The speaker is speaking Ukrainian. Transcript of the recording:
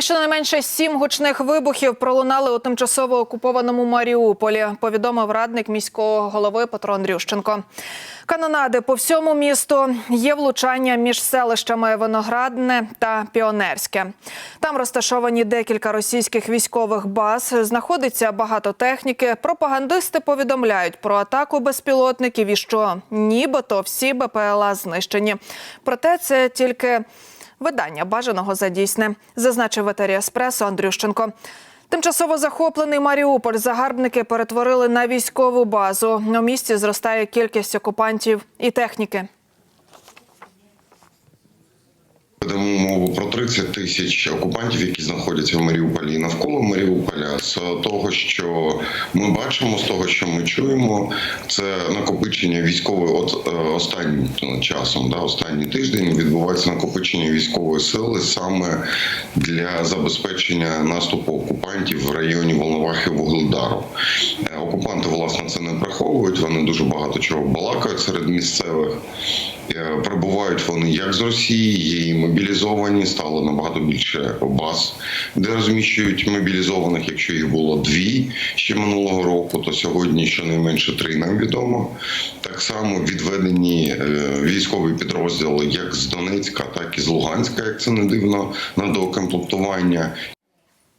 Щонайменше сім гучних вибухів пролунали у тимчасово окупованому Маріуполі. Повідомив радник міського голови Петро Андрющенко. Канонади по всьому місту є влучання між селищами Виноградне та Піонерське. Там розташовані декілька російських військових баз. Знаходиться багато техніки. Пропагандисти повідомляють про атаку безпілотників і що нібито всі БПЛА знищені. Проте це тільки видання бажаного задійсне, зазначив етері Еспресо Андрющенко. Тимчасово захоплений Маріуполь загарбники перетворили на військову базу. У місті зростає кількість окупантів і техніки. 30 тисяч окупантів, які знаходяться в Маріуполі і навколо Маріуполя. З того, що ми бачимо, з того, що ми чуємо, це накопичення військової от е, останнім часом, да, останній тиждень відбувається накопичення військової сили саме для забезпечення наступу окупантів в районі Волновахи Вугледару. Окупанти власне це не приховують. Вони дуже багато чого балакають серед місцевих. Е, Прибувають вони як з Росії, є і мобілізовані, стало набагато більше баз, де розміщують мобілізованих. Якщо їх було дві ще минулого року, то сьогодні щонайменше три нам відомо. Так само відведені е, військові підрозділи як з Донецька, так і з Луганська, як це не дивно, на доукомплектування.